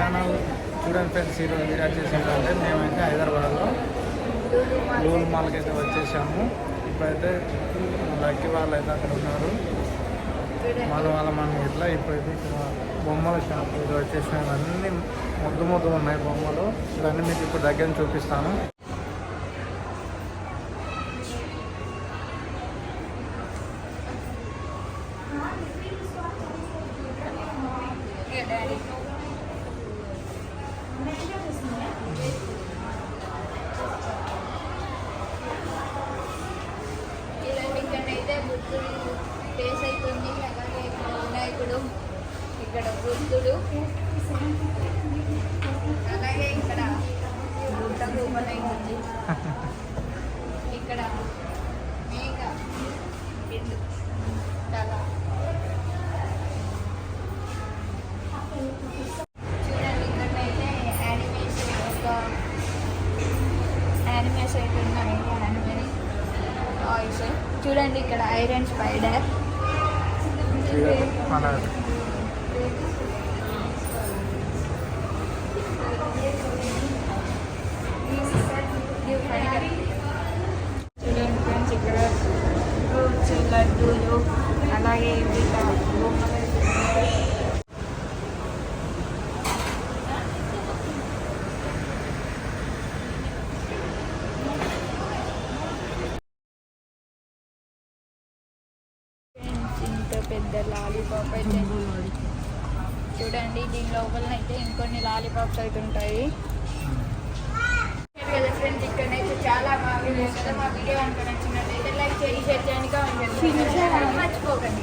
Channel చూడండి friends ఈరోజు video చేసేటంటే మేమైతే హైదరాబాద్లో లూల్ మాల్కి అయితే వచ్చేసాము. ఇప్పుడైతే లక్కీ వాళ్ళు అయితే అక్కడ ఉన్నారు. మన వాళ్ళ మనం ఇట్లా ఇప్పుడైతే ఇక్కడ బొమ్మల షాప్ ఇది వచ్చేసినాయి. అన్నీ ముద్దు ముద్దు ఉన్నాయి బొమ్మలు. ఇవన్నీ మీకు ఇప్పుడు దగ్గర చూపిస్తాను. ఇలాంటి ఇక్కడైతే బుద్ధుడు ఫేస్ అవుతుంది అలాగే ఇక్కడ వినాయకుడు ఇక్కడ బుద్ధుడు అలాగే ఇక్కడ బుద్ధ రూపం అవుతుంది ఇక్కడ మేక రెండు తల. చూడండి ఇక్కడైతే యానిమేషన్ ఒక యానిమేషన్ అయితే ఉన్నాయి యానిమేషన్ ఆయిల్స్ చూడండి ఇక్కడ ఐరన్ స్పైడర్. చూడండి ఫ్రెండ్స్ ఇక్కడ ఫ్రూట్స్ లడ్డూలు అలాగే ఇవి బొమ్మలు అయితే ఉన్నాయి. ఇంత పెద్ద లాలీపాప్ అయితే చూడండి దీని లోపల అయితే ఇంకొన్ని లాలీపాప్స్ అయితే ఉంటాయి. కదా ఫ్రెండ్స్ ఇక్కడైతే చాలా బాగా కదా. మా వీడియో కనుక నచ్చినట్లయితే లైక్ చేసి షేర్ చేయండి కామెంట్ చేయండి. మర్చిపోకండి.